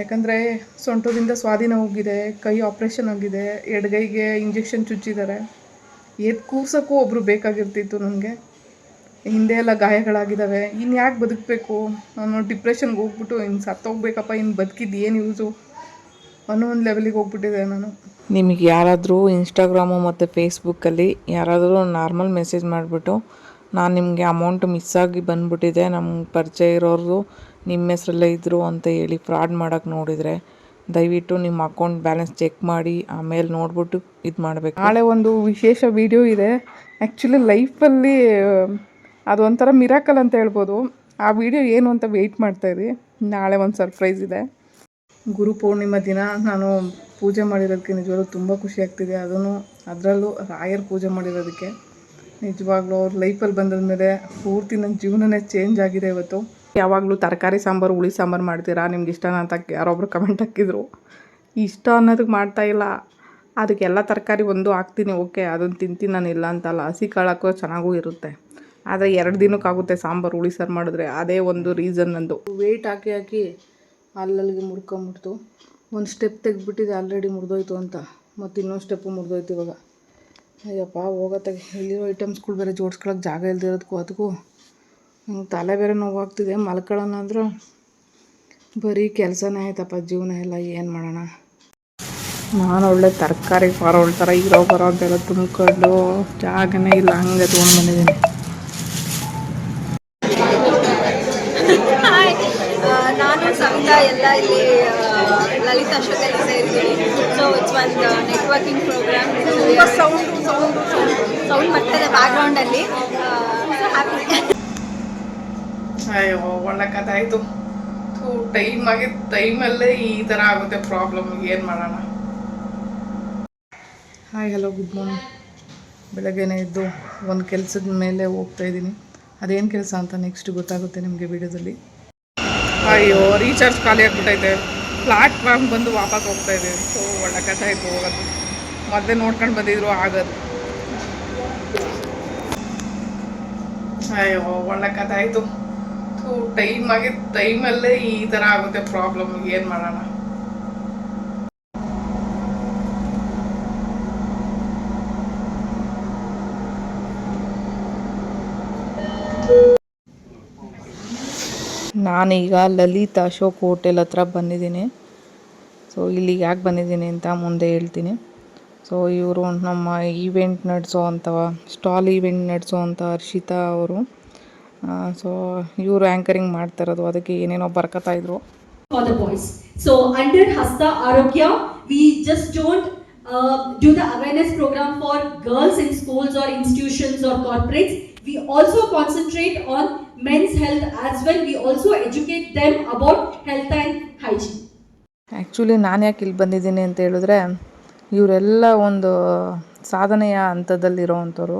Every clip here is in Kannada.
ಯಾಕಂದರೆ ಸೊಂಟದಿಂದ ಸ್ವಾಧೀನ ಹೋಗಿದೆ, ಕೈ ಆಪ್ರೇಷನ್ ಆಗಿದೆ, ಎಡಗೈಗೆ ಇಂಜೆಕ್ಷನ್ ಚುಚ್ಚಿದ್ದಾರೆ. ಎದ್ದು ಕೂರ್ಸೋಕ್ಕೂ ಒಬ್ಬರು ಬೇಕಾಗಿರ್ತಿತ್ತು ನನಗೆ. ಹಿಂದೆ ಎಲ್ಲ ಗಾಯಗಳಾಗಿದ್ದಾವೆ ಇನ್ನು ಯಾಕೆ ಬದುಕಬೇಕು? ನಾನು ಡಿಪ್ರೆಷನ್ಗೆ ಹೋಗ್ಬಿಟ್ಟು ಇನ್ನು ಸತ್ತೋಗ್ಬೇಕಪ್ಪ ಇನ್ನು ಬದುಕಿದ್ದು ಏನು ಯೂಸು ಅನ್ನೋ ಒಂದು ಲೆವೆಲಿಗೆ ಹೋಗ್ಬಿಟ್ಟಿದೆ ನಾನು. ನಿಮಗೆ ಯಾರಾದರೂ ಇನ್ಸ್ಟಾಗ್ರಾಮು ಮತ್ತು ಫೇಸ್ಬುಕ್ಕಲ್ಲಿ ಯಾರಾದರೂ ನಾರ್ಮಲ್ ಮೆಸೇಜ್ ಮಾಡಿಬಿಟ್ಟು, ನಾನು ನಿಮಗೆ ಅಮೌಂಟ್ ಮಿಸ್ ಆಗಿ ಬಂದ್ಬಿಟ್ಟಿದೆ ನಮ್ಗೆ ಪರಿಚಯ ಇರೋರು ನಿಮ್ಮ ಹೆಸ್ರಲ್ಲೇ ಇದ್ದರು ಅಂತ ಹೇಳಿ ಫ್ರಾಡ್ ಮಾಡೋಕ್ಕೆ ನೋಡಿದರೆ ದಯವಿಟ್ಟು ನಿಮ್ಮ ಅಕೌಂಟ್ ಬ್ಯಾಲೆನ್ಸ್ ಚೆಕ್ ಮಾಡಿ, ಆಮೇಲೆ ನೋಡ್ಬಿಟ್ಟು ಇದು ಮಾಡಬೇಕು. ನಾಳೆ ಒಂದು ವಿಶೇಷ ವಿಡಿಯೋ ಇದೆ. ಆ್ಯಕ್ಚುಲಿ ಲೈಫಲ್ಲಿ ಅದು ಒಂಥರ ಮಿರಾಕಲ್ ಅಂತ ಹೇಳ್ಬೋದು. ಆ ವಿಡಿಯೋ ಏನು ಅಂತ ವೆಯ್ಟ್ ಮಾಡ್ತಾಯಿರಿ ನಾಳೆ ಒಂದು ಸರ್ಪ್ರೈಸ್ ಇದೆ. ಗುರು ಪೂರ್ಣಿಮಾ ದಿನ ನಾನು ಪೂಜೆ ಮಾಡಿರೋದಕ್ಕೆ ನಿಜವಾಗ್ಲೂ ತುಂಬ ಖುಷಿ ಆಗ್ತಿದೆ. ಅದನ್ನು ಅದರಲ್ಲೂ ರಾಯರ್ ಪೂಜೆ ಮಾಡಿರೋದಕ್ಕೆ. ನಿಜವಾಗ್ಲೂ ಅವ್ರ ಲೈಫಲ್ಲಿ ಬಂದದ್ಮೇಲೆ ಪೂರ್ತಿ ನನ್ನ ಜೀವನನೇ ಚೇಂಜ್ ಆಗಿದೆ ಇವತ್ತು. ಯಾವಾಗಲೂ ತರಕಾರಿ ಸಾಂಬಾರು, ಹುಳಿ ಸಾಂಬಾರು ಮಾಡ್ತೀರಾ? ನಿಮ್ಗೆ ಇಷ್ಟನಾ ಅಂತ ಯಾರೊಬ್ರು ಕಮೆಂಟ್ ಹಾಕಿದ್ರು. ಇಷ್ಟ ಅನ್ನೋದಕ್ಕೆ ಮಾಡ್ತಾ ಇಲ್ಲ. ಅದಕ್ಕೆಲ್ಲ ತರಕಾರಿ ಒಂದು ಹಾಕ್ತೀನಿ, ಓಕೆ ಅದನ್ನು ತಿಂತೀನಿ ನಾನು, ಇಲ್ಲ ಅಂತಲ್ಲ. ಹಸಿ ಕಾಳು ಚೆನ್ನಾಗೂ ಇರುತ್ತೆ. ಆದರೆ ಎರಡು ದಿನಕ್ಕಾಗುತ್ತೆ ಸಾಂಬಾರು, ಹುಳಿ ಸಾರು ಮಾಡಿದ್ರೆ. ಅದೇ ಒಂದು ರೀಸನ್ ನಂದು. ವೆಯ್ಟ್ ಹಾಕಿ ಹಾಕಿ ಅಲ್ಲಲ್ಲಿಗೆ ಮುಡ್ಕೊಂಬಿಡ್ತು. ಒಂದು ಸ್ಟೆಪ್ ತೆಗೆದ್ಬಿಟ್ಟಿದೆ ಆಲ್ರೆಡಿ ಮುರಿದೋಯ್ತು ಅಂತ. ಮತ್ತು ಇನ್ನೊಂದು ಸ್ಟೆಪ್ಪು ಮುರಿದೋಯ್ತು ಇವಾಗ. ಅಯ್ಯಪ್ಪ ಹೋಗತ್ತಾಗ ಇಲ್ಲಿರೋ ಐಟಮ್ಸ್ಗಳು ಬೇರೆ ಜೋಡಿಸ್ಕೊಳಕ್ಕೆ ಜಾಗ ಇಲ್ದಿರೋದಕ್ಕೂ ಅದಕ್ಕೂ ತಲೆ ಬೇರೆ ನೋವಾಗ್ತಿದೆ ಮಲ್ಕೊಳ್ಳೋಣ ಅಂದ್ರೆ. ಬರೀ ಕೆಲಸನೇ ಆಯ್ತಪ್ಪ ಜೀವನ ಎಲ್ಲ ಏನು ಮಾಡೋಣ. ನಾನು ಒಳ್ಳೆ ತರಕಾರಿ ಮಾರೋಳ್ ಥರ ಇರೋ ಬರೋ ಅಂತೆಲ್ಲ ತುಂಬಿಕೊಂಡು ಜಾಗನೇ ಇಲ್ಲ ಹಂಗೆ ತೊಗೊಂಡು ಬಂದಿದ್ದೀನಿ. ನಾನು ಸವಿತಾ ಎಲ್ಲ ಇಲ್ಲಿ ಲಲಿತ್ ಅಶೋಕಲ್ಲಿ ಸೇರಿದ್ದೀನಿ ಸೊ ಇಟ್ಸ್ ಒಂದು networking program sound sound sound ಬರ್ತದೆ ಬ್ಯಾಕ್ಗ್ರೌಂಡಲ್ಲಿ ಹ್ಯಾಪಿ ಅಯ್ಯೋ ಒಳ್ಳೆ ಕಥೆ ಆಯಿತು. ಟೈಮ್ ಆಗಿದ್ದ ಟೈಮಲ್ಲೇ ಈ ಥರ ಆಗುತ್ತೆ ಪ್ರಾಬ್ಲಮ್ ಏನು ಮಾಡೋಣ? ಹಾಯ್ ಹಲೋ ಗುಡ್ ಮಾರ್ನಿಂಗ್ ಬೆಳಗ್ಗೆನೇ ಇದ್ದು ಒಂದು ಕೆಲಸದ ಮೇಲೆ ಹೋಗ್ತಾ ಇದ್ದೀನಿ. ಅದೇನು ಕೆಲಸ ಅಂತ ನೆಕ್ಸ್ಟ್ ಗೊತ್ತಾಗುತ್ತೆ ನಿಮಗೆ ವಿಡಿಯೋದಲ್ಲಿ. ಅಯ್ಯೋ ರೀಚಾರ್ಜ್ ಖಾಲಿ ಆಗ್ಬಿಟ್ಟೈತೆ. ಪ್ಲಾಟ್ಫಾರ್ಮ್ ಬಂದು ವಾಪಸ್ ಹೋಗ್ತಾ ಸೊ ಒಳ್ಳೆ ಕಥೆ ಆಯಿತು ಹೋಗೋದು. ಮೊದಲೇ ನೋಡ್ಕೊಂಡು ಬಂದಿದ್ರು, ಆಗೋದು. ಅಯ್ಯೋ, ಒಳ್ಳೆ ಆಯಿತು ಟೈಮ್ ಆಗಿದ್ದ ಟೈಮಲ್ಲೇ ಈ ಥರ ಆಗುತ್ತೆ ಪ್ರಾಬ್ಲಮ್ ಏನು ಮಾಡೋಣ? ನಾನೀಗ ಲಲಿತ್ ಅಶೋಕ್ ಹೋಟೆಲ್ ಹತ್ರ ಬಂದಿದ್ದೀನಿ. ಸೊ ಇಲ್ಲಿಗೆ ಯಾಕೆ ಬಂದಿದ್ದೀನಿ ಅಂತ ಮುಂದೆ ಹೇಳ್ತೀನಿ. ಸೊ ಇವರು ನಮ್ಮ ಈವೆಂಟ್ ನಡೆಸೋ ಅಂಥವ ಸ್ಟಾಲ್ ಈವೆಂಟ್ ನಡೆಸೋ ಅಂಥ ಹರ್ಷಿತಾ ಅವರು. ಸೊ ಇವರು ಆ್ಯಂಕರಿಂಗ್ ಮಾಡ್ತಿರೋದು ಅದಕ್ಕೆ ಏನೇನೋ ಬರ್ಕತಾ ಇದ್ರು. For the boys so under ಹಸ್ತ ಆರೋಗ್ಯ we just don't do the awareness program for girls in schools or institutions or corporates we also concentrate on men's health as well we also educate them about health and hygiene actually ನಾನು ಯಾಕೆ ಇಲ್ಲಿ ಬಂದಿದ್ದೀನಿ ಅಂತ ಹೇಳಿದ್ರೆ ಇವರೆಲ್ಲ ಒಂದು ಸಾಧನೆಯ ಹಂತದಲ್ಲಿರೋವಂಥವ್ರು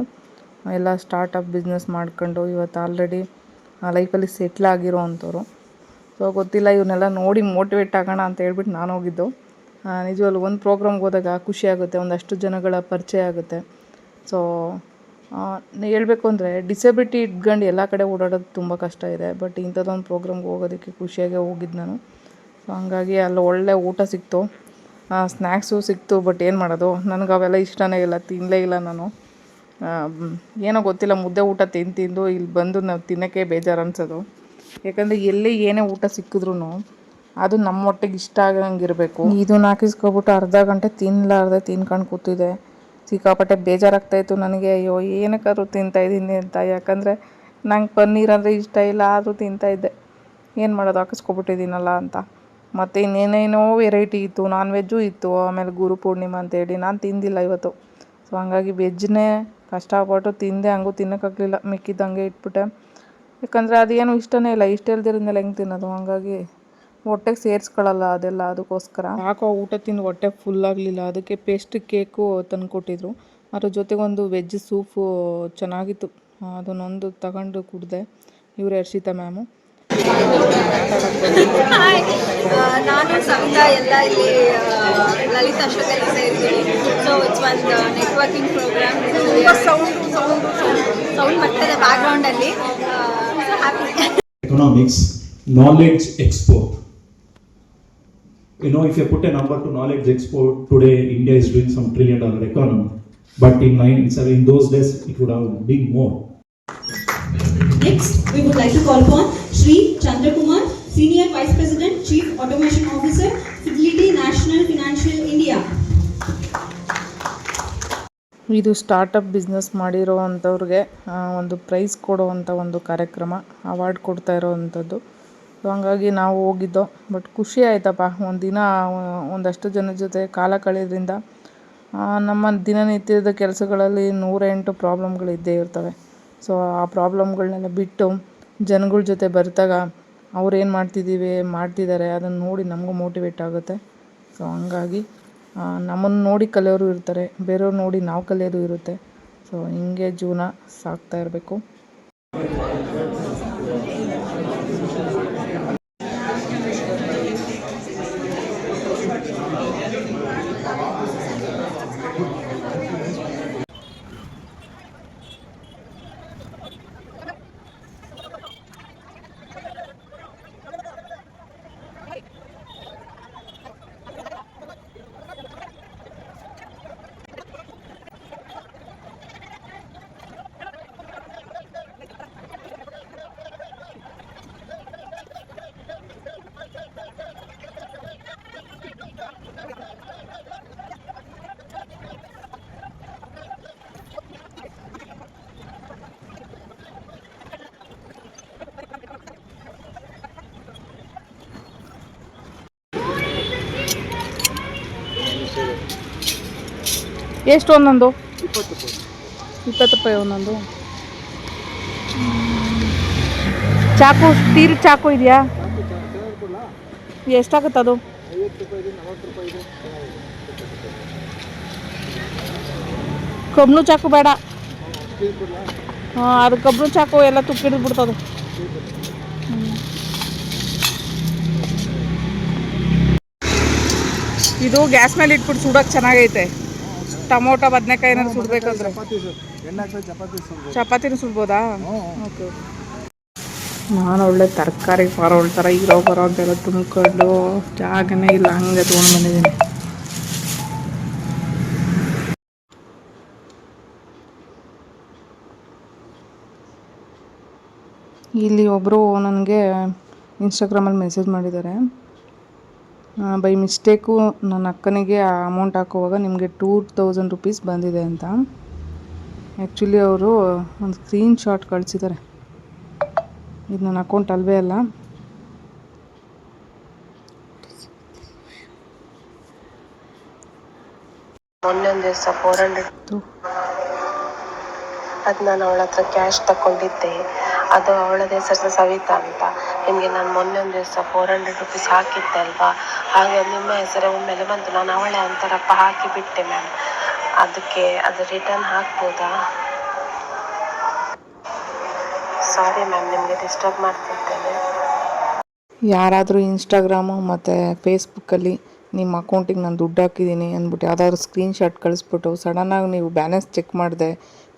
ಎಲ್ಲ ಸ್ಟಾರ್ಟಪ್ ಬಿಸ್ನೆಸ್ ಮಾಡ್ಕೊಂಡು ಇವತ್ತು ಆಲ್ರೆಡಿ ಲೈಫಲ್ಲಿ ಸೆಟ್ಲ್ ಆಗಿರೋ ಅಂಥವ್ರು. ಸೊ ಗೊತ್ತಿಲ್ಲ ಇವನ್ನೆಲ್ಲ ನೋಡಿ ಮೋಟಿವೇಟ್ ಆಗೋಣ ಅಂತ ಹೇಳ್ಬಿಟ್ಟು ನಾನು ಹೋಗಿದ್ದು. ನಿಜವಾಗ್ಲೂ ಒಂದು ಪ್ರೋಗ್ರಾಮ್ಗೆ ಹೋದಾಗ ಖುಷಿ ಆಗುತ್ತೆ, ಒಂದಷ್ಟು ಜನಗಳ ಪರಿಚಯ ಆಗುತ್ತೆ. ಸೊ ಹೇಳಬೇಕು ಅಂದರೆ ಡಿಸೆಬಿಲಿಟಿ ಇಟ್ಕೊಂಡು ಎಲ್ಲ ಕಡೆ ಓಡಾಡೋದು ತುಂಬ ಕಷ್ಟ ಇದೆ ಬಟ್ ಇಂಥದ್ದೊಂದು ಪ್ರೋಗ್ರಾಮ್ಗೆ ಹೋಗೋದಕ್ಕೆ ಖುಷಿಯಾಗಿ ಹೋಗಿದ್ದು ನಾನು. ಸೊ ಹಂಗಾಗಿ ಅಲ್ಲಿ ಒಳ್ಳೆ ಊಟ ಸಿಕ್ತು ಸ್ನ್ಯಾಕ್ಸು ಸಿಕ್ತು ಬಟ್ ಏನು ಮಾಡೋದು? ನನಗೆ ಅವೆಲ್ಲ ಇಷ್ಟನೇ ಇಲ್ಲ ತಿನ್ನಲೇ ಇಲ್ಲ ನಾನು. ಏನೋ ಗೊತ್ತಿಲ್ಲ, ಮುದ್ದೆ ಊಟ ತಿಂದು ತಿಂದು ಇಲ್ಲಿ ಬಂದು ನಾವು ತಿನ್ನೋಕ್ಕೆ ಬೇಜಾರು ಅನ್ಸೋದು. ಯಾಕಂದರೆ ಎಲ್ಲಿ ಏನೇ ಊಟ ಸಿಕ್ಕಿದ್ರು ಅದು ನಮ್ಮ ಹೊಟ್ಟೆಗೆ ಇಷ್ಟ ಆಗಂಗಿರಬೇಕು. ಇದು ನಾಕಿಸ್ಕೊಬಿಟ್ಟು ಅರ್ಧ ಗಂಟೆ ತಿನ್ನಲಾರ್ದೆ ತಿನ್ಕೊಂಡು ಕೂತಿದೆ. ಸಿಕ್ಕಾಪಟ್ಟೆ ಬೇಜಾರಾಗ್ತಾಯಿತ್ತು ನನಗೆ, ಅಯ್ಯೋ, ಏನಕ್ಕಾದ್ರೂ ತಿಂತಾಯಿದ್ದೀನಿ ಅಂತ. ಯಾಕಂದರೆ ನಂಗೆ ಪನ್ನೀರ್ ಅಂದರೆ ಇಷ್ಟ ಇಲ್ಲ, ಆದರೂ ತಿಂತಾಯಿದ್ದೆ ಏನು ಮಾಡೋದು, ಹಾಕಿಸ್ಕೊಬಿಟ್ಟಿದ್ದೀನಲ್ಲ ಅಂತ. ಮತ್ತು ಇನ್ನೇನೇನೋ ವೆರೈಟಿ ಇತ್ತು, ನಾನ್ ವೆಜ್ಜು ಇತ್ತು, ಆಮೇಲೆ ಗುರು ಪೂರ್ಣಿಮಾ ಅಂತೇಳಿ ನಾನು ತಿಂದಿಲ್ಲ ಇವತ್ತು. ಸೊ ಹಂಗಾಗಿ ವೆಜ್ನೇ ಕಷ್ಟಪಟ್ಟು ತಿಂದೆ, ಹಂಗೂ ತಿನ್ನೋಕ್ಕಾಗಲಿಲ್ಲ ಮಿಕ್ಕಿದ್ದಂಗೆ ಇಟ್ಬಿಟ್ಟೆ. ಯಾಕಂದರೆ ಅದೇನು ಇಷ್ಟನೇ ಇಲ್ಲ, ಇಷ್ಟ ಇಲ್ದಿರೋದ್ಮೇಲೆ ಹೆಂಗೆ ತಿನ್ನೋದು? ಹಂಗಾಗಿ ಹೊಟ್ಟೆಗೆ ಸೇರಿಸ್ಕೊಳ್ಳಲ್ಲ ಅದೆಲ್ಲ, ಅದಕ್ಕೋಸ್ಕರ. ಯಾಕೋ ಊಟ ತಿಂದು ಹೊಟ್ಟೆ ಫುಲ್ ಆಗಲಿಲ್ಲ, ಅದಕ್ಕೆ ಪೇಸ್ಟ್ ಕೇಕು ತಂದು ಕೊಟ್ಟಿದ್ರು. ಅದ್ರ ಜೊತೆಗೆ ಒಂದು ವೆಜ್ ಸೂಪು ಚೆನ್ನಾಗಿತ್ತು. ಅದನ್ನೊಂದು ತಗೊಂಡು ಕುಡಿದೆ. ಇವರೇ ಹರ್ಷಿತಾ ಮ್ಯಾಮು. ನಾನು ಸವಿತಾ ಎಲ್ಲ ಇಲ್ಲಿ ಲಲಿತ್ ಅಶೋಕಲ್ಲಿ ಸೇರಿದ್ದೀನಿ ಸೊ ಇಟ್ಸ್ ಒಂದು networking program sound sound sound ಬರ್ತದೆ ಬ್ಯಾಕ್ಗ್ರೌಂಡಲ್ಲಿ so happy economics knowledge expo you know, if you put a number to knowledge export, today India is doing some trillion dollar economy. But in nine, seven, in those days, it would have been more. Next, we would like to call upon Sri Chandrakumar, Senior Vice President, Chief Automation Officer, Fidelity National Financial India. ಇದು ಸ್ಟಾರ್ಟಪ್ ಬಿಸ್ನೆಸ್ ಮಾಡಿರೋ ಅಂಥವ್ರಿಗೆ ಒಂದು ಪ್ರೈಸ್ ಕೊಡುವಂಥ ಒಂದು ಕಾರ್ಯಕ್ರಮ ಅವಾರ್ಡ್ ಕೊಡ್ತಾ ಇರೋವಂಥದ್ದು. ಸೊ ಹಂಗಾಗಿ ನಾವು ಹೋಗಿದ್ದೋ ಬಟ್ ಖುಷಿ ಆಯ್ತಪ್ಪ. ಒಂದು ದಿನ ಒಂದಷ್ಟು ಜನ ಜೊತೆ ಕಾಲ ಕಳೆಯೋದ್ರಿಂದ ನಮ್ಮ ದಿನನಿತ್ಯದ ಕೆಲಸಗಳಲ್ಲಿ ನೂರೆಂಟು ಪ್ರಾಬ್ಲಮ್ಗಳು ಇದ್ದೇ ಇರ್ತವೆ. ಸೊ ಆ ಪ್ರಾಬ್ಲಮ್ಗಳನ್ನೆಲ್ಲ ಬಿಟ್ಟು ಜನಗಳ ಜೊತೆ ಬರ್ತಾಗ ಅವ್ರು ಏನು ಮಾಡ್ತಿದ್ದೀವಿ ಮಾಡ್ತಿದ್ದಾರೆ ಅದನ್ನು ನೋಡಿ ನಮಗೂ ಮೋಟಿವೇಟ್ ಆಗುತ್ತೆ. ಸೊ ಹಂಗಾಗಿ ನಮ್ಮನ್ನು ನೋಡಿ ಕಲಿಯೋರು ಇರ್ತಾರೆ, ಬೇರೆಯವ್ರು ನೋಡಿ ನಾವು ಕಲಿಯೋದು ಇರುತ್ತೆ. ಸೊ ಹಿಂಗೆ ಜೀವನ ಸಾಗ್ತಾ ಇರಬೇಕು. ಎಷ್ಟು ಒಂದೊಂದು? ಇಪ್ಪತ್ತು ರೂಪಾಯಿ ಒಂದೊಂದು. ಚಾಕು ಸ್ಟೀಲ್ ಚಾಕು ಇದೆಯಾ? ಎಷ್ಟಾಗುತ್ತೆ ಅದು? ಕಬ್ನು ಚಾಕು ಬೇಡ. ಹಾಂ, ಅದು ಕಬ್ನು ಚಾಕು ಎಲ್ಲ ತುಪ್ಪಿಡಿದು ಬಿಡ್ತದೆ. ಇದು ಗ್ಯಾಸ್ ಮೇಲೆ ಇಟ್ಬಿಟ್ಟು ಸುಡೋಕೆ ಚೆನ್ನಾಗೈತೆ. ಟೊಮೊಟೊ ಬದನೆಕಾಯಿ ಏನಾದ್ರು ಸುಡ್ಬೇಕಂದ್ರೆ. ಚಪಾತಿನೂ ಸುಡ್ಬೋದಾ? ಓಕೆ. ನಾನು ಒಳ್ಳೆ ತರಕಾರಿ ಫಾರ್ ಥರ ಇರೋ ಬರೋ ಅಂತೆಲ್ಲ ತುಂಬಿಕೊಂಡು ಜಾಗನೇ ಇಲ್ಲ ಹಂಗೆ ತೊಗೊಂಡು ಬಂದಿದ್ದೀನಿ. ಇಲ್ಲಿ ಒಬ್ಬರು ನನಗೆ ಇನ್ಸ್ಟಾಗ್ರಾಮಲ್ಲಿ ಮೆಸೇಜ್ ಮಾಡಿದ್ದಾರೆ. ಬೈ ಮಿಸ್ಟೇಕು ನನ್ನ ಅಕ್ಕನಿಗೆ ಆ ಅಮೌಂಟ್ ಹಾಕುವಾಗ ನಿಮಗೆ ಟೂ ತೌಸಂಡ್ ರುಪೀಸ್ ಬಂದಿದೆ ಅಂತ. ಆ್ಯಕ್ಚುಲಿ ಅವರು ಒಂದು ಸ್ಕ್ರೀನ್ ಶಾಟ್ ಕಳಿಸಿದ್ದಾರೆ ಇದು ನನ್ನ ಅಕೌಂಟ್ ಅಲ್ವೇ ಅಲ್ಲ. ಮೊನ್ನೆ ಒಂದು ದಿವಸ ಫೋರ್ ಹಂಡ್ರೆಡ್ ಅದು ನಾನು ಅವಳ ಹತ್ರ ಕ್ಯಾಶ್ ತಗೊಂಡಿದ್ದೆ ಅದು ಅವಳದೇ ಹೆಸರು ಸವಿತಾ ಅಂತ. ನಿಮಗೆ ನಾನು ಮೊನ್ನೆ ಒಂದು ದಿವಸ ಫೋರ್ ಹಂಡ್ರೆಡ್ ರುಪೀಸ್ ಹಾಕಿದ್ದೆ ಅಲ್ವಾ? ಹಾಗೆ ನಿಮ್ಮ ಹೆಸರೇ ಒಮ್ಮೆಲೆ ಬಂತು. ನಾನು ಅವಳೆ ಅಂತಾರಪ್ಪ ಹಾಕಿ ಬಿಟ್ಟೆ ಮ್ಯಾಮ್ ಅದಕ್ಕೆ ಅದು ರಿಟರ್ನ್ ಹಾಕ್ಬೋದಾ? ಸಾರಿ ಮ್ಯಾಮ್ ನಿಮಗೆ ಡಿಸ್ಟರ್ಬ್ ಮಾಡ್ತಿದ್ದೇನೆ. ಯಾರಾದರೂ ಇನ್ಸ್ಟಾಗ್ರಾಮು ಮತ್ತು ಫೇಸ್ಬುಕ್ಕಲ್ಲಿ ನಿಮ್ಮ ಅಕೌಂಟಿಗೆ ನಾನು ದುಡ್ಡು ಹಾಕಿದ್ದೀನಿ ಅಂದ್ಬಿಟ್ಟು ಯಾವ್ದಾದ್ರು ಸ್ಕ್ರೀನ್ಶಾಟ್ ಕಳಿಸ್ಬಿಟ್ಟು ಸಡನ್ನಾಗಿ ನೀವು ಬ್ಯಾಲೆನ್ಸ್ ಚೆಕ್ ಮಾಡಿದೆ,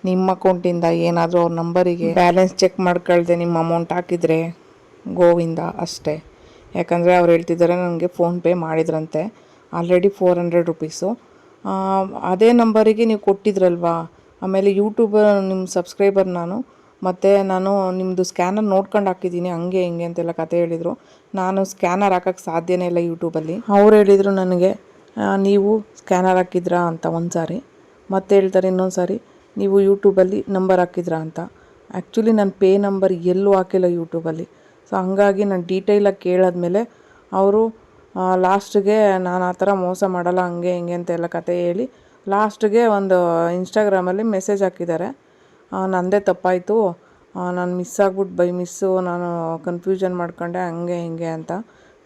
ನಿಮ್ಮ ಅಕೌಂಟಿಂದ ಏನಾದರೂ ಅವ್ರ ನಂಬರಿಗೆ ಬ್ಯಾಲೆನ್ಸ್ ಚೆಕ್ ಮಾಡ್ಕೊಳ್ದೆ ನಿಮ್ಮ ಅಮೌಂಟ್ ಹಾಕಿದರೆ. ಗೋವಿಂದ ಅಷ್ಟೇ. ಯಾಕಂದರೆ ಅವ್ರು ಹೇಳ್ತಿದ್ದಾರೆ ನನಗೆ ಫೋನ್ಪೇ ಮಾಡಿದ್ರಂತೆ. ಆಲ್ರೆಡಿ ಫೋರ್ ಹಂಡ್ರೆಡ್ ರುಪೀಸು ಅದೇ ನಂಬರಿಗೆ ನೀವು ಕೊಟ್ಟಿದ್ರಲ್ವಾ? ಆಮೇಲೆ ಯೂಟ್ಯೂಬ್ ನಿಮ್ಮ ಸಬ್ಸ್ಕ್ರೈಬರ್ ನಾನು. ಮತ್ತು ನಾನು ನಿಮ್ಮದು ಸ್ಕ್ಯಾನರ್ ನೋಡ್ಕೊಂಡು ಹಾಕಿದ್ದೀನಿ ಹಂಗೆ ಹಿಂಗೆ ಅಂತೆಲ್ಲ ಕತೆ ಹೇಳಿದರು. ನಾನು ಸ್ಕ್ಯಾನರ್ ಹಾಕೋಕ್ಕೆ ಸಾಧ್ಯನೇ ಇಲ್ಲ ಯೂಟ್ಯೂಬಲ್ಲಿ ಅವ್ರು ಹೇಳಿದರು ನನಗೆ ನೀವು ಸ್ಕ್ಯಾನರ್ ಹಾಕಿದ್ರಾ ಅಂತ ಒಂದು ಸಾರಿ ಮತ್ತೆ ಹೇಳ್ತಾರೆ ಇನ್ನೊಂದು ಸಾರಿ ನೀವು ಯೂಟ್ಯೂಬಲ್ಲಿ ನಂಬರ್ ಹಾಕಿದ್ರಾ ಅಂತ. ಆ್ಯಕ್ಚುಲಿ ನಾನು ಪೇ ನಂಬರ್ ಎಲ್ಲೂ ಹಾಕಿಲ್ಲ ಯೂಟ್ಯೂಬಲ್ಲಿ ಸೊ ಹಂಗಾಗಿ ನಾನು ಡೀಟೇಲಾಗಿ ಕೇಳಾದ್ಮೇಲೆ ಅವರು ಲಾಸ್ಟ್ಗೆ ನಾನು ಆ ಥರ ಮೋಸ ಮಾಡಲ್ಲ, ಹಂಗೆ, ಹಿಂಗೆ ಅಂತ ಎಲ್ಲ ಕತೆ ಹೇಳಿ ಲಾಸ್ಟ್ಗೆ ಒಂದು ಇನ್ಸ್ಟಾಗ್ರಾಮಲ್ಲಿ ಮೆಸೇಜ್ ಹಾಕಿದ್ದಾರೆ ನನ್ನದೇ ನಂದೇ ತಪ್ಪಾಯಿತು. ನಾನು ಮಿಸ್ ಆಗ್ಬಿಟ್ಟು ಬೈ ಮಿಸ್ಸು ನಾನು ಕನ್ಫ್ಯೂಷನ್ ಮಾಡ್ಕೊಂಡೆ, ಹಂಗೆ, ಹಿಂಗೆ ಅಂತ.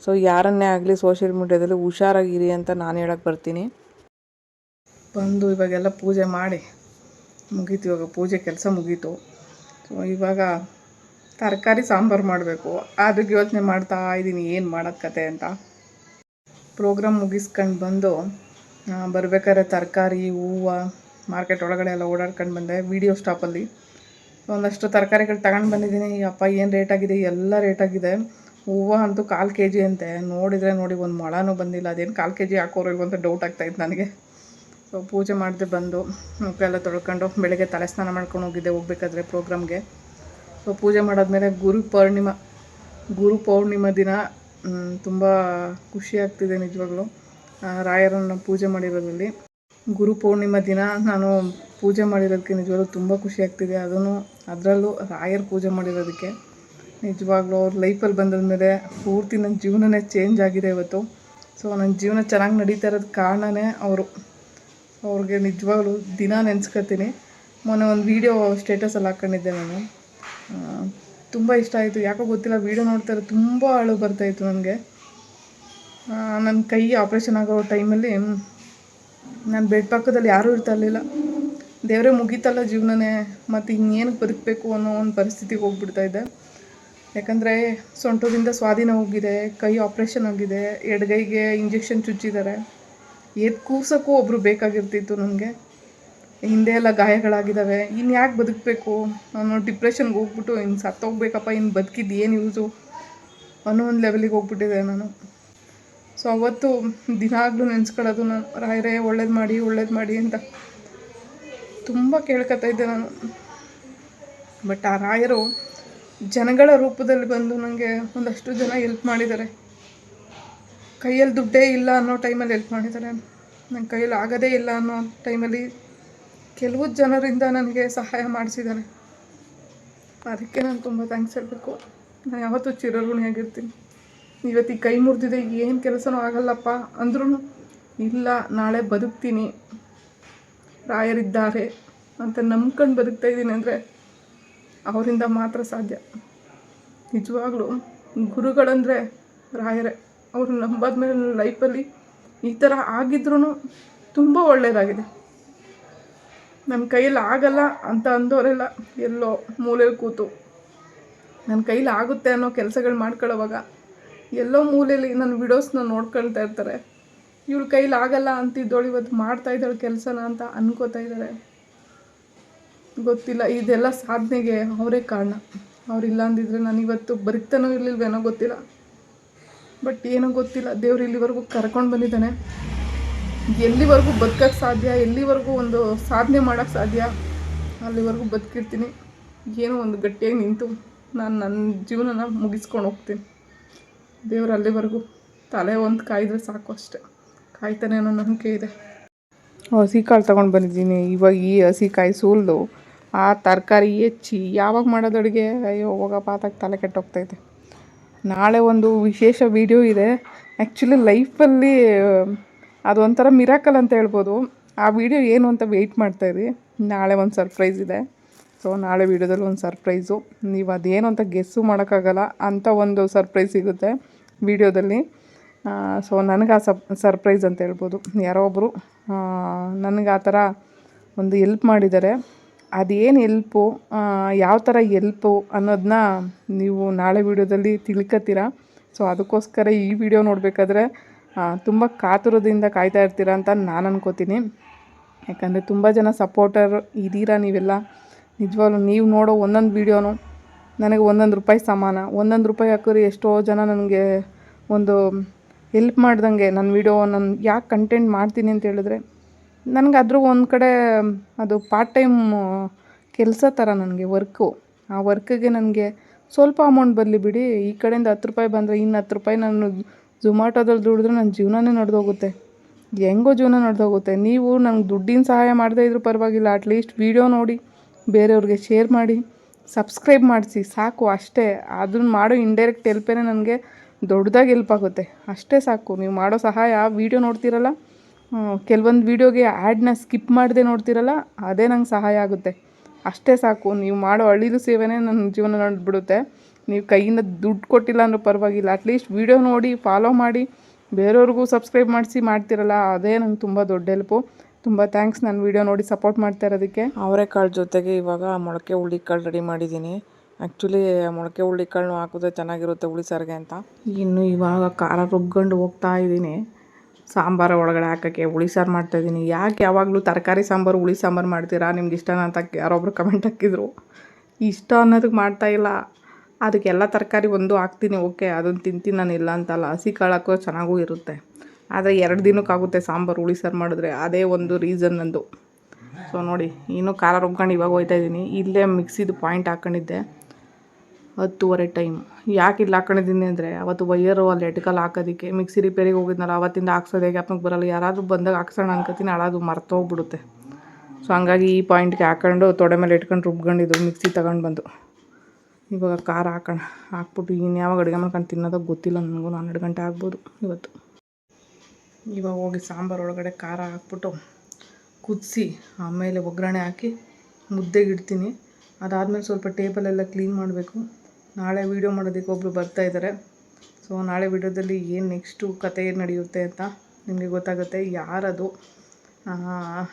ಸೊ ಯಾರನ್ನೇ ಆಗಲಿ ಸೋಷಿಯಲ್ ಮೀಡ್ಯಾದಲ್ಲಿ ಹುಷಾರಾಗಿರಿ ಅಂತ ನಾನು ಹೇಳಕ್ಕೆ ಬರ್ತೀನಿ. ಬಂದು ಇವಾಗೆಲ್ಲ ಪೂಜೆ ಮಾಡಿ ಮುಗೀತು, ಇವಾಗ ಪೂಜೆ ಕೆಲಸ ಮುಗೀತು. ಸೊ ಇವಾಗ ತರಕಾರಿ ಸಾಂಬಾರು ಮಾಡಬೇಕು. ಅದಕ್ಕೆ ಯೋಚನೆ ಮಾಡ್ತಾ ಇದ್ದೀನಿ ಏನು ಮಾಡೋದು ಕತೆ ಅಂತ. ಪ್ರೋಗ್ರಾಮ್ ಮುಗಿಸ್ಕೊಂಡು ಬಂದು ಬರ್ಬೇಕಾದ್ರೆ ತರಕಾರಿ, ಹೂವು ಮಾರ್ಕೆಟ್ ಒಳಗಡೆ ಎಲ್ಲ ಓಡಾಡ್ಕೊಂಡು ಬಂದೆ ವಿಡಿಯೋ ಸ್ಟಾಪಲ್ಲಿ ಒಂದಷ್ಟು ತರಕಾರಿಗಳು ತಗೊಂಡು ಬಂದಿದ್ದೀನಿ. ಅಪ್ಪ, ಏನು ರೇಟ್ ಆಗಿದೆ? ಎಲ್ಲ ರೇಟ್ ಆಗಿದೆ. ಹೂವು ಅಂತೂ ಕಾಲು ಕೆ ಜಿ ಅಂತೆ. ನೋಡಿದರೆ ನೋಡಿ, ಒಂದು ಮೊಳನೂ ಬಂದಿಲ್ಲ. ಅದೇನು ಕಾಲು ಕೆ ಜಿ ಹಾಕೋರು ಅಂತ ಡೌಟ್ ಆಗ್ತಾಯಿತ್ತು ನನಗೆ. ಸೊ ಪೂಜೆ ಮಾಡಿದೆ ಬಂದು, ಮುಖ ಎಲ್ಲ ತೊಳ್ಕೊಂಡು ಬೆಳಗ್ಗೆ ತಲೆ ಸ್ನಾನ ಮಾಡ್ಕೊಂಡು ಹೋಗಿದ್ದೆ, ಹೋಗ್ಬೇಕಾದ್ರೆ ಪ್ರೋಗ್ರಾಮ್ಗೆ ಸೊ ಪೂಜೆ ಮಾಡಾದ್ಮೇಲೆ ಗುರು ಪೌರ್ಣಿಮ ಗುರು ಪೌರ್ಣಿಮ ದಿನ ತುಂಬ ಖುಷಿ ಆಗ್ತಿದೆ ನಿಜವಾಗ್ಲೂ. ರಾಯರನ್ನು ಪೂಜೆ ಮಾಡಿರೋದ್ರಲ್ಲಿ. ಗುರು ಪೌರ್ಣಿಮಾ ದಿನ ನಾನು ಪೂಜೆ ಮಾಡಿರೋದಕ್ಕೆ ನಿಜವಾಗ್ಲೂ ತುಂಬ ಖುಷಿ ಆಗ್ತಿದೆ. ಅದನ್ನು, ಅದರಲ್ಲೂ ರಾಯರ ಪೂಜೆ ಮಾಡಿರೋದಕ್ಕೆ ನಿಜವಾಗ್ಲೂ ಅವ್ರ ಲೈಫಲ್ಲಿ ಬಂದದ್ಮೇಲೆ ಪೂರ್ತಿ ನನ್ನ ಜೀವನನೇ ಚೇಂಜ್ ಆಗಿದೆ ಇವತ್ತು. ಸೊ ನನ್ನ ಜೀವನ ಚೆನ್ನಾಗಿ ನಡೀತಾ ಇರೋದು ಕಾರಣನೇ ಅವರು. ಅವ್ರಿಗೆ ನಿಜವಾಗ್ಲೂ ದಿನ ನೆನೆಸ್ಕೊತೀನಿ. ಮೊನ್ನೆ ಒಂದು ವೀಡಿಯೋ ಸ್ಟೇಟಸಲ್ಲಿ ಹಾಕ್ಕೊಂಡಿದ್ದೆ ನಾನು. ತುಂಬ ಇಷ್ಟ ಆಯಿತು. ಯಾಕೋ ಗೊತ್ತಿಲ್ಲ ವೀಡಿಯೋ ನೋಡ್ತಾರೆ ತುಂಬ ಅಳು ಬರ್ತಾಯಿತ್ತು ನನಗೆ. ನನ್ನ ಕೈ ಆಪ್ರೇಷನ್ ಆಗೋ ಟೈಮಲ್ಲಿ ನಾನು ಬೆಡ್ ಪಕ್ಕದಲ್ಲಿ ಯಾರೂ ಇರ್ತಾ ಇರಲಿಲ್ಲ. ದೇವರೇ ಮುಗೀತಲ್ಲ ಜೀವನನೇ, ಮತ್ತು ಇನ್ನೇನಕ್ಕೆ ಬದುಕಬೇಕು ಅನ್ನೋ ಒಂದು ಪರಿಸ್ಥಿತಿಗೆ ಹೋಗ್ಬಿಡ್ತಾ ಇದ್ದೆ. ಯಾಕಂದರೆ ಸೊಂಟದಿಂದ ಸ್ವಾಧೀನ ಹೋಗಿದೆ, ಕೈ ಆಪ್ರೇಷನ್ ಆಗಿದೆ, ಎಡಗೈಗೆ ಇಂಜೆಕ್ಷನ್ ಚುಚ್ಚಿದ್ದಾರೆ. ಎದ್ದು ಕೂರ್ಸೋಕ್ಕೂ ಒಬ್ಬರು ಬೇಕಾಗಿರ್ತಿತ್ತು ನನಗೆ. ಹಿಂದೆ ಎಲ್ಲ ಗಾಯಗಳಾಗಿದ್ದಾವೆ. ಇನ್ನು ಯಾಕೆ ಬದುಕಬೇಕು? ನಾನು ಡಿಪ್ರೆಷನ್ಗೆ ಹೋಗ್ಬಿಟ್ಟು ಇನ್ನು ಸತ್ತೋಗ್ಬೇಕಪ್ಪ ಇನ್ನು ಬದುಕಿದ್ದು ಏನು ಯೂಸು ಅನ್ನೋ ಒಂದು ಲೆವೆಲಿಗೆ ಹೋಗ್ಬಿಟ್ಟಿದೆ ನಾನು. ಸೊ ಅವತ್ತು ದಿನಾಗಲೂ ನೆನೆಸ್ಕೊಳ್ಳೋದು ನಾನು ರಾಯರೇ ಒಳ್ಳೇದು ಮಾಡಿ ಒಳ್ಳೇದು ಮಾಡಿ ಅಂತ ತುಂಬ ಕೇಳ್ಕೊತಾ ಇದ್ದೆ ನಾನು. ಬಟ್ ಆ ರಾಯರು ಜನಗಳ ರೂಪದಲ್ಲಿ ಬಂದು ನನಗೆ ಒಂದಷ್ಟು ಜನ ಎಲ್ಪ್ ಮಾಡಿದ್ದಾರೆ. ಕೈಯಲ್ಲಿ ದುಡ್ಡೇ ಇಲ್ಲ ಅನ್ನೋ ಟೈಮಲ್ಲಿ ಹೆಲ್ಪ್ ಮಾಡಿದ್ದಾರೆ. ನನ್ನ ಕೈಯಲ್ಲಿ ಆಗೋದೇ ಇಲ್ಲ ಅನ್ನೋ ಟೈಮಲ್ಲಿ ಕೆಲವು ಜನರಿಂದ ನನಗೆ ಸಹಾಯ ಮಾಡಿಸಿದ್ದಾರೆ. ಅದಕ್ಕೆ ನಾನು ತುಂಬ ಥ್ಯಾಂಕ್ಸ್ ಹೇಳಬೇಕು. ನಾನು ಯಾವತ್ತೂ ಚಿರಋಣಿಯಾಗಿರ್ತೀನಿ ಇವತ್ತು ಈ ಕೈ ಮುರಿದಿದೆ ಈಗ ಏನು ಕೆಲಸನೂ ಆಗಲ್ಲಪ್ಪ ಅಂದ್ರೂ ಇಲ್ಲ, ನಾಳೆ ಬದುಕ್ತೀನಿ. ರಾಯರಿದ್ದಾರೆ ಅಂತ ನಂಬ್ಕೊಂಡು ಬದುಕ್ತಾ ಇದ್ದೀನಿ ಅಂದರೆ ಅವರಿಂದ ಮಾತ್ರ ಸಾಧ್ಯ. ನಿಜವಾಗ್ಲೂ ಗುರುಗಳಂದರೆ ರಾಯರೇ, ಅವರು ನಂಬಾದ್ಮೇಲೆ ನನ್ನ ಲೈಫಲ್ಲಿ ಈ ಥರ ಆಗಿದ್ರೂ ತುಂಬ ಒಳ್ಳೆಯದಾಗಿದೆ ನನ್ನ ಕೈಯಲ್ಲಿ ಆಗಲ್ಲ ಅಂತ ಅಂದವರೆಲ್ಲ ಎಲ್ಲೋ ಮೂಲೆಯಲ್ಲಿ ಕೂತು. ನನ್ನ ಕೈಲಿ ಆಗುತ್ತೆ ಅನ್ನೋ ಕೆಲಸಗಳು ಮಾಡ್ಕೊಳ್ಳೋವಾಗ ಎಲ್ಲೋ ಮೂಲೆಯಲ್ಲಿ ನನ್ನ ವಿಡಿಯೋಸ್ನ ನೋಡ್ಕೊಳ್ತಾ ಇರ್ತಾರೆ. ಇವ್ಳ ಕೈಲಿ ಆಗಲ್ಲ ಅಂತಿದ್ದೋಳು ಇವತ್ತು ಮಾಡ್ತಾ ಇದ್ದಾಳೆ ಕೆಲಸನ ಅಂತ ಅನ್ಕೋತಾ ಇದ್ದಾರೆ ಗೊತ್ತಿಲ್ಲ, ಇದೆಲ್ಲ ಸಾಧನೆಗೆ ಅವರೇ ಕಾರಣ. ಅವರಿಲ್ಲ ಅಂದಿದ್ರೆ ನಾನು ಇವತ್ತು ಬರಿತಾನೋ ಇರಲಿಲ್ವೇನೋ ಗೊತ್ತಿಲ್ಲ. ಬಟ್ ಏನೋ ಗೊತ್ತಿಲ್ಲ, ದೇವ್ರು ಇಲ್ಲಿವರೆಗೂ ಕರ್ಕೊಂಡು ಬಂದಿದ್ದಾನೆ. ಎಲ್ಲಿವರೆಗೂ ಬದುಕಕ್ಕೆ ಸಾಧ್ಯ, ಎಲ್ಲಿವರೆಗೂ ಒಂದು ಸಾಧನೆ ಮಾಡೋಕ್ಕೆ ಸಾಧ್ಯ, ಅಲ್ಲಿವರೆಗೂ ಬದುಕಿರ್ತೀನಿ. ಏನೋ ಒಂದು ಗಟ್ಟಿಯಾಗಿ ನಿಂತು ನಾನು ನನ್ನ ಜೀವನನ ಮುಗಿಸ್ಕೊಂಡು ಹೋಗ್ತೀನಿ. ದೇವರು ಅಲ್ಲಿವರೆಗೂ ತಲೆ ಒಂದು ಕಾಯಿದ್ರೆ ಸಾಕು ಅಷ್ಟೆ. ಕಾಯ್ತಾನೆ ಅನ್ನೋ ನಂಬಿಕೆ ಇದೆ. ಹಸಿ ಕಾಳು ತೊಗೊಂಡು ಬಂದಿದ್ದೀನಿ. ಇವಾಗ ಈ ಹಸಿ ಕಾಯಿ ಸೂಲ್ದು, ಆ ತರಕಾರಿ ಹೆಚ್ಚಿ ಯಾವಾಗ ಮಾಡೋದು ಅಡುಗೆ? ಅಯ್ಯೋ ಹೋಗಪ್ಪ ಆತಾಗ ತಲೆ ಕೆಟ್ಟೋಗ್ತೈತೆ ನಾಳೆ ಒಂದು ವಿಶೇಷ ವಿಡಿಯೋ ಇದೆ. ಆ್ಯಕ್ಚುಲಿ ಲೈಫಲ್ಲಿ ಅದು ಒಂಥರ ಮಿರಾಕಲ್ ಅಂತ ಹೇಳ್ಬೋದು. ಆ ವಿಡಿಯೋ ಏನು ಅಂತ ವೆಯ್ಟ್ ಮಾಡ್ತಾಯಿರಿ ನಾಳೆ ಒಂದು ಸರ್ಪ್ರೈಸ್ ಇದೆ. ಸೊ ನಾಳೆ ವಿಡಿಯೋದಲ್ಲಿ ಒಂದು ಸರ್ಪ್ರೈಸು ನೀವು ಅದೇನು ಅಂತ ಗೆಸ್ಸು ಮಾಡೋಕ್ಕಾಗಲ್ಲ. ಅಂಥ ಒಂದು ಸರ್ಪ್ರೈಸ್ ಸಿಗುತ್ತೆ ವಿಡಿಯೋದಲ್ಲಿ ಸೊ ನನಗೆ ಆ ಸಪ್ ಸರ್ಪ್ರೈಸ್ ಅಂತ ಹೇಳ್ಬೋದು. ಯಾರೋ ಒಬ್ಬರು ನನಗೆ ಆ ಥರ ಒಂದು ಎಲ್ಪ್ ಮಾಡಿದ್ದಾರೆ. ಅದೇನು ಎಲ್ಪು ಯಾವ ಥರ ಎಲ್ಪು ಅನ್ನೋದನ್ನ ನೀವು ನಾಳೆ ವಿಡಿಯೋದಲ್ಲಿ ತಿಳ್ಕೊತೀರ? ಸೊ ಅದಕ್ಕೋಸ್ಕರ ಈ ವಿಡಿಯೋ ನೋಡಬೇಕಾದ್ರೆ ತುಂಬ ಕಾತುರದಿಂದ ಕಾಯ್ತಾ ಇರ್ತೀರ ಅಂತ ನಾನು ಅನ್ಕೋತೀನಿ. ಯಾಕಂದರೆ ತುಂಬ ಜನ ಸಪೋರ್ಟರ್ ಇದ್ದೀರಾ ನೀವೆಲ್ಲ. ನಿಜವಾಗ್ಲೂ ನೀವು ನೋಡೋ ಒಂದೊಂದು ವೀಡಿಯೋನು ನನಗೆ ಒಂದೊಂದು ರೂಪಾಯಿ ಸಮಾನ. ಒಂದೊಂದು ರೂಪಾಯಿ ಹಾಕಿದ್ರೆ ಎಷ್ಟೋ ಜನ ನನಗೆ ಒಂದು ಹೆಲ್ಪ್ ಮಾಡ್ದಂಗೆ ನನ್ನ ವೀಡಿಯೋ ನಾನು ಯಾಕೆ ಕಂಟೆಂಟ್ ಮಾಡ್ತೀನಿ ಅಂತ ಹೇಳಿದ್ರೆ ನನಗೆ ಅದ್ರ ಒಂದು ಕಡೆ ಅದು ಪಾರ್ಟ್ ಟೈಮ್ ಕೆಲಸ ಥರ ನನಗೆ ವರ್ಕು ಆ ವರ್ಕಿಗೆ ನನಗೆ ಸ್ವಲ್ಪ ಅಮೌಂಟ್ ಬರಲಿ ಬಿಡಿ. ಈ ಕಡೆಯಿಂದ ಹತ್ತು ರೂಪಾಯಿ ಬಂದರೆ ಇನ್ನು ಹತ್ತು ರೂಪಾಯಿ ನಾನು ಝೊಮ್ಯಾಟೋದಲ್ಲಿ ದುಡಿದ್ರೆ ನನ್ನ ಜೀವನನೇ ನಡೆದೋಗುತ್ತೆ. ಹೆಂಗೋ ಜೀವನ ನಡೆದೋಗುತ್ತೆ. ನೀವು ನಂಗೆ ದುಡ್ಡಿನ ಸಹಾಯ ಮಾಡದೇ ಇದ್ರೂ ಪರವಾಗಿಲ್ಲ. ಅಟ್ಲೀಸ್ಟ್ ವೀಡಿಯೋ ನೋಡಿ, ಬೇರೆಯವ್ರಿಗೆ ಶೇರ್ ಮಾಡಿ ಸಬ್ಸ್ಕ್ರೈಬ್ ಮಾಡಿಸಿ. ಸಾಕು ಅಷ್ಟೇ. ಅದನ್ನ ಮಾಡೋ ಇಂಡೈರೆಕ್ಟ್ ಹೆಲ್ಪೇ ನನಗೆ ದೊಡ್ಡದಾಗಿ ಹೆಲ್ಪ್ ಆಗುತ್ತೆ. ಅಷ್ಟೇ ಸಾಕು. ನೀವು ಮಾಡೋ ಸಹಾಯ ವೀಡಿಯೋ ನೋಡ್ತಿರಲ್ಲ ಕೆಲವೊಂದು ವೀಡಿಯೋಗೆ ಆ್ಯಡ್ನ ಸ್ಕಿಪ್ ಮಾಡದೆ ನೋಡ್ತೀರಲ್ಲ, ಅದೇ ನಂಗೆ ಸಹಾಯ ಆಗುತ್ತೆ. ಅಷ್ಟೇ ಸಾಕು. ನೀವು ಮಾಡೋ ಅಳಿಲು ಸೇವೆನೇ ನನ್ನ ಜೀವನ ನಡೆದ್ಬಿಡುತ್ತೆ. ನೀವು ಕೈಯಿಂದ ದುಡ್ಡು ಕೊಟ್ಟಿಲ್ಲ ಅಂದರೂ ಪರವಾಗಿಲ್ಲ. ಅಟ್ಲೀಸ್ಟ್ ವೀಡಿಯೋ ನೋಡಿ ಫಾಲೋ ಮಾಡಿ. ಬೇರೆಯವ್ರಿಗೂ ಸಬ್ಸ್ಕ್ರೈಬ್ ಮಾಡಿಸಿ ಮಾಡ್ತಿರಲ್ಲ, ಅದೇ ನಂಗೆ ತುಂಬ ದೊಡ್ಡ ಹೆಲ್ಪು ತುಂಬ ಥ್ಯಾಂಕ್ಸ್ ನಾನು ವೀಡಿಯೋ ನೋಡಿ ಸಪೋರ್ಟ್ ಮಾಡ್ತಾ ಇರೋದಕ್ಕೆ. ಅವರೆಕಾಳು ಜೊತೆಗೆ ಇವಾಗ ಮೊಳಕೆ ಹುಳ್ಳಿಕಾಳು ರೆಡಿ ಮಾಡಿದ್ದೀನಿ. ಆ್ಯಕ್ಚುಲಿ ಮೊಳಕೆ ಹುಳ್ಳಿಕಾಳನ್ನು ಹಾಕಿದ್ರೆ ಚೆನ್ನಾಗಿರುತ್ತೆ ಹುಳಿ ಸಾರಿಗೆ ಅಂತ. ಇನ್ನು ಇವಾಗ ಖಾರ ರುಬ್ಕೊಂಡು ಹೋಗ್ತಾ ಇದ್ದೀನಿ. ಸಾಂಬಾರು ಒಳಗಡೆ ಹಾಕೋಕ್ಕೆ ಹುಳಿ ಸಾರು ಮಾಡ್ತಾಯಿದ್ದೀನಿ ಯಾಕೆ ಯಾವಾಗಲೂ ತರಕಾರಿ ಸಾಂಬಾರು, ಹುಳಿ ಸಾಂಬಾರು ಮಾಡ್ತೀರಾ? ನಿಮ್ಗೆ ಇಷ್ಟನ ಅಂತ ಯಾರೊಬ್ರು ಕಮೆಂಟ್ ಹಾಕಿದ್ರು. ಇಷ್ಟ ಅನ್ನೋದಕ್ಕೆ ಮಾಡ್ತಾಯಿಲ್ಲ ಅದಕ್ಕೆ ಎಲ್ಲ ತರಕಾರಿ ಒಂದು ಹಾಕ್ತೀನಿ, ಓಕೆ, ಅದನ್ನು ತಿಂತೀನಿ ನಾನು ಇಲ್ಲ ಅಂತಲ್ಲ. ಹಸಿ ಕಾಳು ಹಾಕೋ ಚೆನ್ನಾಗೂ ಇರುತ್ತೆ. ಆದರೆ ಎರಡು ದಿನಕ್ಕಾಗುತ್ತೆ ಸಾಂಬಾರು, ಹುಳಿ ಸಾರು ಮಾಡಿದ್ರೆ. ಅದೇ ಒಂದು ರೀಸನ್ ನಂದು. ಸೊ ನೋಡಿ, ಇನ್ನೂ ಖಾರ ರುಬ್ಕೊಂಡು ಇವಾಗ ಹೋಯ್ತಾ ಇದ್ದೀನಿ ಇಲ್ಲೇ ಮಿಕ್ಸಿದು ಪಾಯಿಂಟ್ ಹಾಕ್ಕೊಂಡಿದ್ದೆ ಹತ್ತುವರೆ ಟೈಮ್ ಯಾಕೆ ಇಲ್ಲಿ ಹಾಕೊಂಡಿದ್ದೀನಿ ಅಂದರೆ, ಅವತ್ತು ವೈಯರು ಅಲ್ಲಿ ಎಟ್ಕಲ್ಲಿ ಹಾಕೋದಕ್ಕೆ. ಮಿಕ್ಸಿ ರಿಪೇರಿಗೆ ಹೋಗಿದ್ನಲ್ಲ, ಅವತ್ತಿಂದ ಹಾಕ್ಸೋದೇ ಜ್ಞಾಪನಕ್ಕೆ ಬರಲ್ಲ. ಯಾರಾದರೂ ಬಂದಾಗ ಹಾಕ್ಸೋಣ ಅನ್ಕೋತೀನಿ ಹಾಳಾದು ಮರ್ತೋಗ್ಬಿಡುತ್ತೆ. ಸೊ ಹಂಗಾಗಿ ಈ ಪಾಯಿಂಟ್ಗೆ ಹಾಕೊಂಡು ತೊಡೆ ಮೇಲೆ ಇಟ್ಕೊಂಡು ರುಬ್ಕೊಂಡಿದ್ದು ಮಿಕ್ಸಿ ತಗೊಂಡು ಬಂದು. ಇವಾಗ ಖಾರ ಹಾಕೋಣ, ಹಾಕ್ಬಿಟ್ಟು ಇನ್ನು ಯಾವಾಗ ಅಡುಗೆ ಮಾಡ್ಕೊಂಡು ತಿನ್ನೋದೋ ಗೊತ್ತಿಲ್ಲ, ನನಗೂ ಹನ್ನೆರಡು ಗಂಟೆ ಆಗ್ಬೋದು ಇವತ್ತು. ಇವಾಗ ಹೋಗಿ ಸಾಂಬಾರು ಒಳಗಡೆ ಖಾರ ಹಾಕ್ಬಿಟ್ಟು ಕುದಿಸಿ, ಆಮೇಲೆ ಒಗ್ಗರಣೆ ಹಾಕಿ ಮುದ್ದೆಗೆ ಇಡ್ತೀನಿ. ಅದಾದಮೇಲೆ ಸ್ವಲ್ಪ ಟೇಬಲೆಲ್ಲ ಕ್ಲೀನ್ ಮಾಡಬೇಕು. ನಾಳೆ ವೀಡಿಯೋ ಮಾಡೋದಕ್ಕೆ ಒಬ್ಬರು ಬರ್ತಾ ಇದ್ದಾರೆ. ಸೊ, ನಾಳೆ ವೀಡಿಯೋದಲ್ಲಿ ಏನು ನೆಕ್ಸ್ಟು ಕತೆ ಏನು ನಡೆಯುತ್ತೆ ಅಂತ ನಿಮಗೆ ಗೊತ್ತಾಗುತ್ತೆ. ಯಾರದು?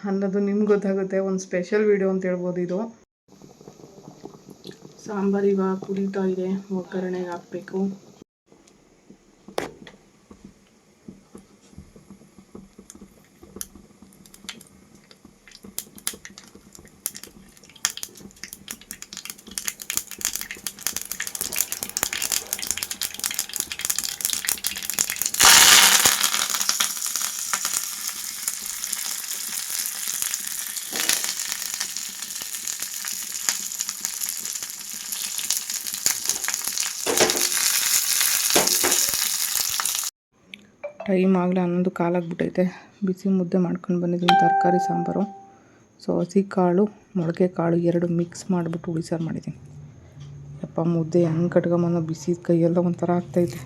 ಅನ್ನೋದು ನಿಮ್ಗೆ ಗೊತ್ತಾಗುತ್ತೆ. ಒಂದು ಸ್ಪೆಷಲ್ ವೀಡಿಯೋ ಅಂತ ಹೇಳ್ಬೋದು ಇದು. ಸಾಂಬಾರು ಇವಾಗ ಕುದೀತಾ ಇದೆ ಒಗ್ಗರಣೆಗೆ ಹಾಕಬೇಕು. ಟೈಮ್ ಆಗಲೇ ಹನ್ನೊಂದು ಕಾಲಾಗ್ಬಿಟ್ಟೈತೆ. ಬಿಸಿ ಮುದ್ದೆ ಮಾಡ್ಕೊಂಡು ಬಂದಿದ್ದೀನಿ ತರಕಾರಿ, ಸಾಂಬಾರು. ಸೊ ಹಸಿ ಕಾಳು, ಮೊಳಕೆ ಕಾಳು ಎರಡು ಮಿಕ್ಸ್ ಮಾಡಿಬಿಟ್ಟು ಹುಳಿ ಸಾರು ಮಾಡಿದ್ದೀನಿ. ಯಪ್ಪ, ಮುದ್ದೆ ಹೆಂಗೆ ಕಟ್ಕೊಂಬಂದು ಬಿಸಿ ಕೈಯೆಲ್ಲ ಒಂಥರ ಆಗ್ತೈತೆ.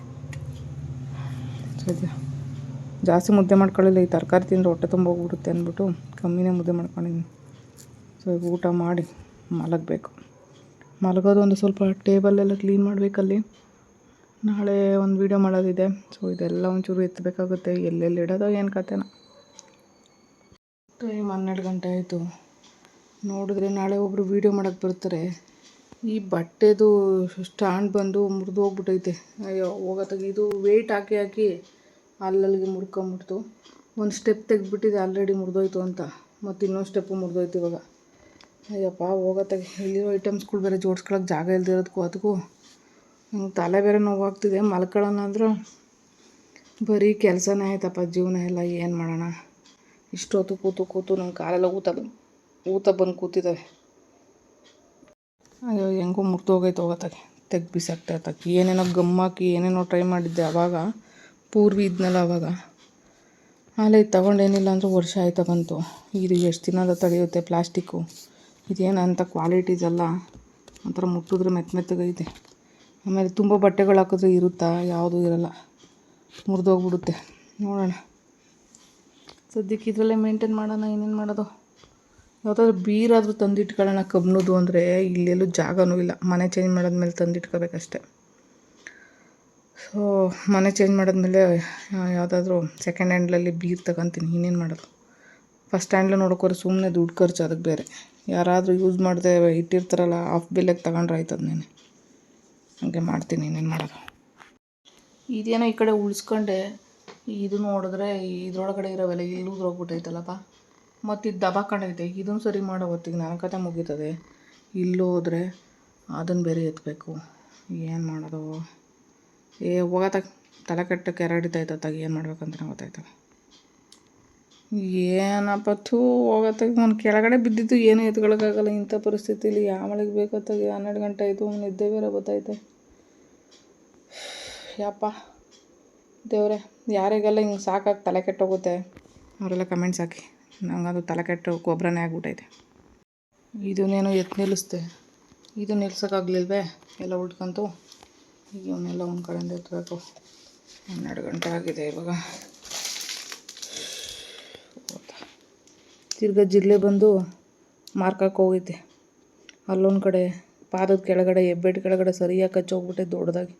ಸದ್ಯ ಜಾಸ್ತಿ ಮುದ್ದೆ ಮಾಡ್ಕೊಳ್ಳಿಲ್ಲ, ಈ ತರಕಾರಿ ತಿಂದರೆ ಹೊಟ್ಟೆ ತುಂಬ ಹೋಗ್ಬಿಡುತ್ತೆ ಅಂದ್ಬಿಟ್ಟು ಕಮ್ಮಿನೇ ಮುದ್ದೆ ಮಾಡ್ಕೊಂಡಿದ್ದೀನಿ. ಸೊ ಈಗ ಊಟ ಮಾಡಿ ಮಲಗಬೇಕು. ಮಲಗೋದು ಒಂದು ಸ್ವಲ್ಪ ಟೇಬಲೆಲ್ಲ ಕ್ಲೀನ್ ಮಾಡಬೇಕಲ್ಲಿ. ನಾಳೆ ಒಂದು ವೀಡಿಯೋ ಮಾಡೋದಿದೆ. ಸೊ ಇದೆಲ್ಲ ಒಂಚೂರು ಎತ್ತಬೇಕಾಗುತ್ತೆ ಎಲ್ಲೆಲ್ಲಿ ಇಡೋದೋ ಏನು ಕತೆನ. ಟೈಮ್ ಹನ್ನೆರಡು ಗಂಟೆ ಆಯಿತು. ನೋಡಿದ್ರೆ ನಾಳೆ ಒಬ್ಬರು ವೀಡಿಯೋ ಮಾಡೋಕ್ಕೆ ಬರ್ತಾರೆ. ಈ ಬಟ್ಟೆದು ಸ್ಟ್ಯಾಂಡ್ ಬಂದು ಮುರಿದು ಹೋಗ್ಬಿಟ್ಟೈತೆ ಅಯ್ಯೋ, ಹೋಗತ್ತಾಗ. ಇದು ವೆಯ್ಟ್ ಹಾಕಿ ಹಾಕಿ ಅಲ್ಲಲ್ಲಿಗೆ ಮುರ್ಕೊಂಬಿಡ್ತು. ಒಂದು ಸ್ಟೆಪ್ ತೆಗೆದ್ಬಿಟ್ಟಿದೆ ಆಲ್ರೆಡಿ ಮುರಿದೋಯ್ತು ಅಂತ. ಮತ್ತು ಇನ್ನೊಂದು ಸ್ಟೆಪ್ಪು ಮುರಿದೋಯ್ತು ಇವಾಗ. ಅಯ್ಯಪ್ಪ, ಹೋಗತ್ತಾಗ. ಇಲ್ಲಿರೋ ಐಟಮ್ಸ್ಗಳು ಬೇರೆ ಜೋಡಿಸ್ಕೊಳಕ್ಕೆ ಜಾಗ ಇಲ್ದಿರೋದಕ್ಕೂ ಅದಕ್ಕೂ ನಂಗೆ ತಲೆ ಬೇರೆ ನೋವಾಗ್ತಿದೆ. ಮಲ್ಕೊಳ್ಳೋಣ ಅಂದ್ರೆ ಬರೀ ಕೆಲಸನೇ ಆಯ್ತಪ್ಪ, ಜೀವನ ಎಲ್ಲ ಏನು ಮಾಡೋಣ. ಇಷ್ಟೊತ್ತು ಕೂತು ಕೂತು ನನ್ನ ಕಾಲೆಲ್ಲ ಊತ ಊತ ಬಂದು ಕೂತಿದ್ದಾವೆ ಅಯ್ಯೋ, ಹೆಂಗೋ ಮುರಿದೋಗೈತೆ ಹೋಗತ್ತಾಗೆ. ತೆಗ್ದು ಬಿಸಾಕ್ತಾ ಇರ್ತಕ್ಕೆ. ಏನೇನೋ ಗಮ್ಮಾಕಿ ಏನೇನೋ ಟ್ರೈ ಮಾಡಿದ್ದೆ ಅವಾಗ. ಪೂರ್ವಿ ಇದ್ನಲ್ಲ ಅವಾಗ. ಆಮೇಲೆ ಇದು ತಗೊಂಡೇನಿಲ್ಲ ಅಂದ್ರೆ ವರ್ಷ ಆಯ್ತಾ ಬಂತು. ಇದು ಎಷ್ಟು ದಿನದ ತಡೆಯುತ್ತೆ ಪ್ಲಾಸ್ಟಿಕ್ಕು ಇದೇನು ಕ್ವಾಲಿಟೀಸ್ ಎಲ್ಲ ಒಂಥರ ಮುಟ್ಟಿದ್ರೆ ಮೆತ್ತ ಮೆತ್ತಗೈತೆ. ಆಮೇಲೆ ತುಂಬ ಬಟ್ಟೆಗಳು ಹಾಕಿದ್ರೆ ಇರುತ್ತಾ? ಯಾವುದೂ ಇರಲ್ಲ. ಮುರಿದೋಗ್ಬಿಡುತ್ತೆ. ನೋಡೋಣ. ಸದ್ಯಕ್ಕೆ ಇದರಲ್ಲೇ ಮೇಂಟೈನ್ ಮಾಡೋಣ, ಏನೇನು ಮಾಡೋದು? ಯಾವುದಾದ್ರು ಬೀರಾದರೂ ತಂದಿಟ್ಕೊಳ್ಳೋಣ ಕಬ್ನದು ಅಂದರೆ. ಇಲ್ಲೆಲ್ಲೂ ಜಾಗನೂ ಇಲ್ಲ. ಮನೆ ಚೇಂಜ್ ಮಾಡಿದ್ಮೇಲೆ ತಂದಿಟ್ಕೋಬೇಕಷ್ಟೆ. ಸೊ ಮನೆ ಚೇಂಜ್ ಮಾಡಿದ್ಮೇಲೆ ಯಾವುದಾದ್ರೂ ಸೆಕೆಂಡ್ ಹ್ಯಾಂಡ್ಲಲ್ಲಿ ಬೀರ್ ತಗೊತೀನಿ. ಇನ್ನೇನು ಮಾಡೋದು? ಫಸ್ಟ್ ಹ್ಯಾಂಡ್ಲು ನೋಡೋಕೋರೆ ಸುಮ್ಮನೆ ದುಡ್ಡು ಖರ್ಚು, ಅದಕ್ಕೆ ಬೇರೆ. ಯಾರಾದರೂ ಯೂಸ್ ಮಾಡಿದೆ ಇಟ್ಟಿರ್ತಾರಲ್ಲ ಆಫ್ ಬಿಲ್ಲಾಗಿ ತಗೊಂಡ್ರೆ ಆಯ್ತದ ಅದನ್ನೇನೆ ಹಂಗೆ ಮಾಡ್ತೀನಿ ಇನ್ನೇನು ಮಾಡೋದು. ಇದೇನೋ ಈ ಕಡೆ ಉಳಿಸ್ಕೊಂಡೆ, ಇದು ನೋಡಿದ್ರೆ ಇದ್ರೊಳಗಡೆ ಇರೋವೆಲ್ಲ ಇಲ್ಲಿ ಉದ್ರೋಗ್ಬಿಟ್ಟೈತಲ್ಲಪ್ಪ ಮತ್ತು ಇದು ದಬಾಕೊಂಡೈತೆ ಇದನ್ನು ಸರಿ ಮಾಡೋ ಹೊತ್ತಿಗೆ ನನ್ನ ಕತೆ ಮುಗೀತದೆ. ಇಲ್ಲೋದ್ರೆ ಅದನ್ನು ಬೇರೆ ಎತ್ತಬೇಕು ಏನು ಮಾಡೋದು? ಏ ಹೋಗತ್ತಾಗ ತಲೆ ಕೆಟ್ಟ ಕೆರಡಿತೈತತ್ತಾಗ ಏನು ಮಾಡ್ಬೇಕಂತ ಗೊತ್ತಾಯ್ತದೆ. ಏನಪ್ಪ ಥೂ ಹೋಗತ್ತಾಗ ನಾನು ಕೆಳಗಡೆ ಬಿದ್ದಿದ್ದು ಏನು ಎತ್ಕೊಳಕ್ಕಾಗಲ್ಲ. ಇಂಥ ಪರಿಸ್ಥಿತಿಲಿ ಯಾವಳಿಗೆ ಬೇಕತ್ತಾಗ ಹನ್ನೆರಡು ಗಂಟೆ ಆಯಿತು. ನಿದ್ದೆ ಬೇರೆ ಗೊತ್ತಾಯ್ತು ಯಪ್ಪ. ದೇವ್ರೆ, ಯಾರಿಗೆಲ್ಲ ಹಿಂಗೆ ಸಾಕಾಗಿ ತಲೆ ಕೆಟ್ಟೋಗುತ್ತೆ? ಅವರೆಲ್ಲ ಕಮೆಂಟ್ಸ್ ಹಾಕಿ. ನಂಗದು ತಲೆ ಕೆಟ್ಟು ಗೊಬ್ಬರನೇ ಆಗಿಬಿಟ್ಟೈತೆ ಇದನ್ನೇನೋ ಎತ್ತು ನಿಲ್ಲಿಸ್ದೆ. ಇದು ನಿಲ್ಸೋಕ್ಕಾಗ್ಲಿಲ್ವೇ? ಎಲ್ಲ ಉಟ್ಕೊಂತು ಇವನ್ನೆಲ್ಲ ಒಂದು ಕಡೆಯಿಂದ ಎತ್ತಬೇಕು. ಹನ್ನೆರಡು ಗಂಟೆ ಆಗಿದೆ ಇವಾಗ. ತಿರ್ಗಾ ಜಿಲ್ಲೆ ಬಂದು ಮಾರ್ಕಕ್ಕೆ ಹೋಗೈತೆ. ಅಲ್ಲೊಂದು ಕಡೆ ಪಾದದ ಕೆಳಗಡೆ ಹೆಬ್ಬೆಟ್ಟು ಕೆಳಗಡೆ ಸರಿಯಾಗಿ ಕಚ್ಚೋಗ್ಬಿಟ್ಟೆ ದೊಡ್ಡದಾಗಿ.